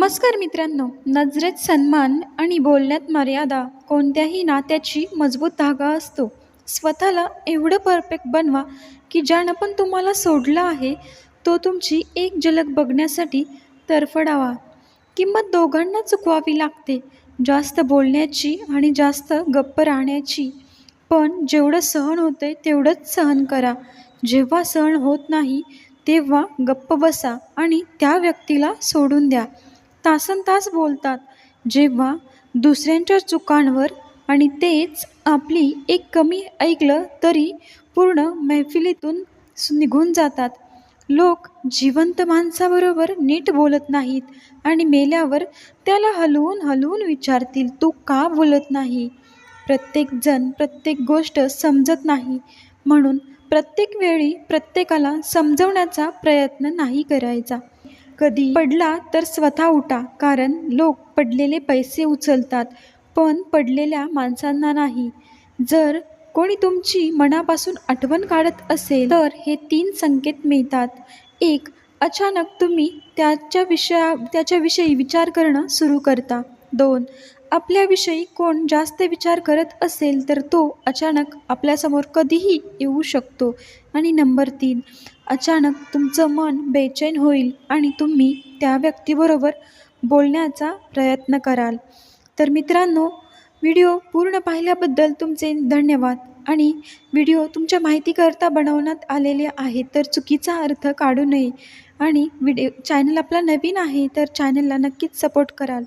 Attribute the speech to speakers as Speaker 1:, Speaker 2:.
Speaker 1: नमस्कार मित्रांनो. नजरेत सन्मान आणि बोलण्यात मर्यादा कोणत्याही नात्याची मजबूत धागा असतो. स्वतःला एवढं परफेक्ट बनवा की ज्यानं पण तुम्हाला सोडलं आहे तो तुमची एक झलक बघण्यासाठी तरफडावा किंमत दोघांना चुकवावी लागते जास्त बोलण्याची आणि जास्त गप्प राहण्याची. पण जेवढं सहन होतं तेवढंच सहन करा. जेव्हा सहन होत नाही तेव्हा गप्प बसा आणि त्या व्यक्तीला सोडून द्या. तासन तास बोलतात. जेव्हा दुसऱ्यांच्या चुकांवर आणि तेच आपली एक कमी ऐकलं तरी पूर्ण मैफिलीतून निघून जातात. लोक जिवंत माणसाबरोबर नीट बोलत नाहीत आणि मेल्यावर त्याला हलवून हलवून विचारतील तू का बोलत नाही? प्रत्येकजण प्रत्येक गोष्ट समजत नाही. म्हणून प्रत्येक वेळी प्रत्येकाला समजवण्याचा प्रयत्न नाही करायचा. कधी पडला तर स्वतः उठा कारण लोक पडलेले पैसे उचलतात पण पडलेल्या माणसांना नाही. जर कोणी तुमची मनापासून आठवण काढत असेल तर हे तीन संकेत मिळतात. एक अचानक तुम्ही त्याच्या विषया त्याच्याविषयी विचार करणं सुरू करता. दोन आपल्याविषयी कोण जास्त विचार करत असेल तर तो अचानक आपल्यासमोर कधीही येऊ शकतो. आणि नंबर तीन अचानक तुमचं मन बेचैन होईल आणि तुम्ही त्या व्यक्तीबरोबर बोलण्याचा प्रयत्न कराल. तर मित्रांनो व्हिडिओ पूर्ण पाहिल्याबद्दल तुमचे धन्यवाद. आणि व्हिडिओ तुमच्या माहितीकरता बनवण्यात आलेले आहे तर चुकीचा अर्थ काढू नये. आणि व्हिडिओ चॅनल आपला नवीन आहे तर चॅनलला नक्कीच सपोर्ट कराल.